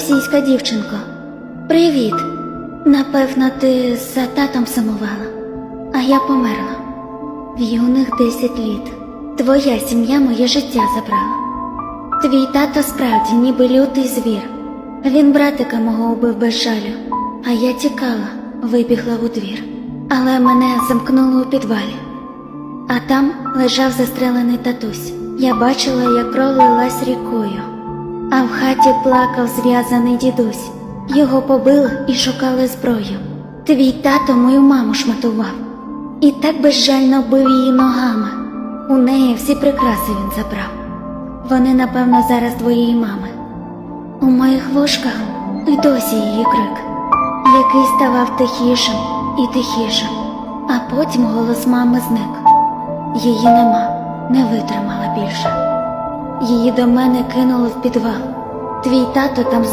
Російська дівчинко, привіт. Напевно, ти за татом сумувала, а я померла. В юних 10 літ. Твоя сім'я моє життя забрала. Твій тато справді ніби лютий звір. Він братика мого убив без жалю, а я тікала, вибігла у двір. Але мене замкнули у підвалі. А там лежав застрелений татусь. Я бачила, як кров лилась рікою. А в хаті плакав зв'язаний дідусь. Його побили і шукали зброю. Твій тато мою маму шматував. І так безжально бив її ногами. У неї всі прикраси він забрав. Вони, напевно, зараз твоєї мами. У моїх вушках і досі її крик, який ставав тихішим і тихішим, а потім голос мами зник. Її нема. Її до мене кинуло в підвал. Твій тато там